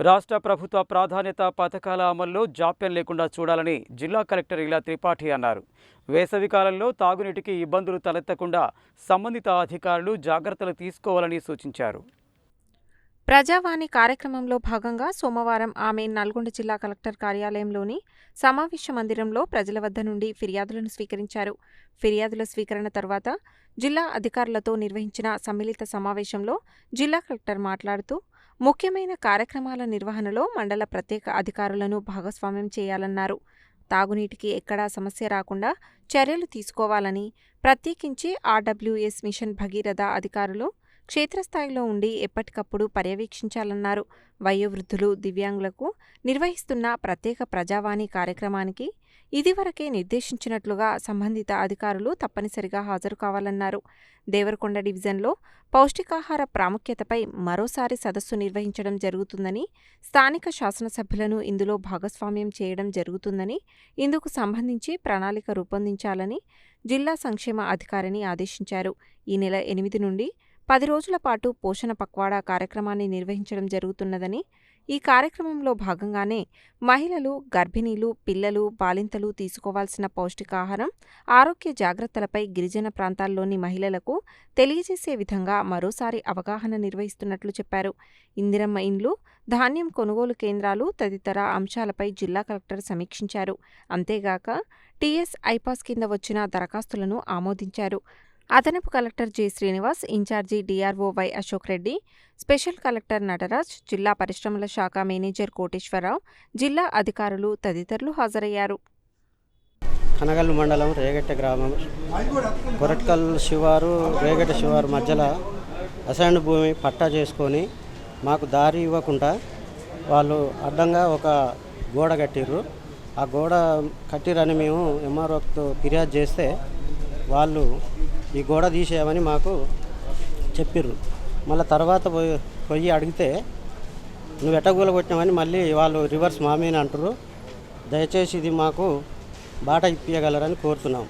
రాష్ట్ర ప్రభుత్వ ప్రాధాన్యత పథకాల అమల్లో జాప్యం లేకుండా చూడాలని జిల్లా కలెక్టర్ ఇలా త్రిపాఠి అన్నారు. వేసవి కాలంలో తాగునీటికి ఇబ్బందులు తలెత్తకుండా సంబంధిత అధికారులు జాగ్రత్తలు తీసుకోవాలని సూచించారు. ప్రజావాణి కార్యక్రమంలో భాగంగా సోమవారం ఆమె నల్గొండ జిల్లా కలెక్టర్ కార్యాలయంలోని సమావేశ మందిరంలో ప్రజల వద్ద నుండి ఫిర్యాదులను స్వీకరించారు. ఫిర్యాదుల స్వీకరణ తర్వాత జిల్లా అధికారులతో నిర్వహించిన సమ్మిళిత సమావేశంలో జిల్లా కలెక్టర్ మాట్లాడుతూ ముఖ్యమైన కార్యక్రమాల నిర్వహణలో మండల ప్రత్యేక అధికారులను భాగస్వామ్యం చేయాలన్నారు. తాగునీటికి ఎక్కడా సమస్య రాకుండా చర్యలు తీసుకోవాలని ప్రత్యేకించి ఆర్డబ్ల్యూఎస్ మిషన్ భగీరథ అధికారులు క్షేత్రస్థాయిలో ఉండి ఎప్పటికప్పుడు పర్యవేక్షించాలన్నారు. వయోవృద్ధులు దివ్యాంగులకు నిర్వహిస్తున్న ప్రత్యేక ప్రజావాణి కార్యక్రమానికి ఇదివరకే నిర్దేశించినట్లుగా సంబంధిత అధికారులు తప్పనిసరిగా హాజరు కావాలన్నారు. దేవరకొండ డివిజన్లో పౌష్టికాహార ప్రాముఖ్యతపై మరోసారి సదస్సు నిర్వహించడం జరుగుతుందని స్థానిక శాసనసభ్యులను ఇందులో భాగస్వామ్యం చేయడం జరుగుతుందని ఇందుకు సంబంధించి ప్రణాళిక రూపొందించాలని జిల్లా సంక్షేమ అధికారిని ఆదేశించారు. ఈ నెల ఎనిమిది నుండి పది రోజుల పాటు పోషణ పక్వాడా కార్యక్రమాన్ని నిర్వహించడం జరుగుతున్నదని ఈ కార్యక్రమంలో భాగంగానే మహిళలు గర్భిణీలు పిల్లలు బాలింతలు తీసుకోవాల్సిన పౌష్టికాహారం ఆరోగ్య జాగ్రత్తలపై గిరిజన ప్రాంతాల్లోని మహిళలకు తెలియజేసే విధంగా మరోసారి అవగాహన నిర్వహిస్తున్నట్లు చెప్పారు. ఇందిరమ్మ ఇండ్లు ధాన్యం కొనుగోలు కేంద్రాలు తదితర అంశాలపై జిల్లా కలెక్టర్ సమీక్షించారు. అంతేగాక టీఎస్ ఐపాస్ కింద వచ్చిన దరఖాస్తులను ఆమోదించారు. అదనపు collector G. Srinivas incharge DRO Y. Ashok Reddy special collector Nataraj జిల్లా పరిశ్రమల శాఖ మేనేజర్ కోటేశ్వరరావు జిల్లా అధికారులు తదితరులు హాజరయ్యారు. కనగల్లు మండలం రేగట్ట గ్రామం. కొరట్కల్ శివారు రేగట్ట శివారు మధ్యలో అసైన్ భూమి పట్టా చేసుకొని మాకు దారి ఇవ్వకుండా వాళ్ళు అడ్డంగా ఒక గోడ కట్టిర్రు. ఆ గోడ కట్టిరని మేము ఎంఆర్ఓతో ఫిర్యాదు చేస్తే వాళ్ళు ఈ గోడ తీసేయమని మాకు చెప్పిర్రు. మళ్ళీ తర్వాత పోయి పోయి అడిగితే నువ్వు ఎట్టగూల కొట్టినామని మళ్ళీ వాళ్ళు రివర్స్ మా మీద అంటారు దయచేసి ఇది మాకు బాట ఇప్పించగలరని కోరుతున్నాం.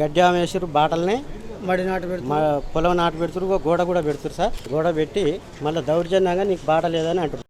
గడ్డి ఆమెసారు బాటల్ని. మడి నాటు పెడుతుంది మా పొలం నాటు పెడుతురు గోడ కూడా పెడుతురు సార్. గోడ పెట్టి మళ్ళీ దౌర్జన్యంగా నీకు బాట లేదని అంటారు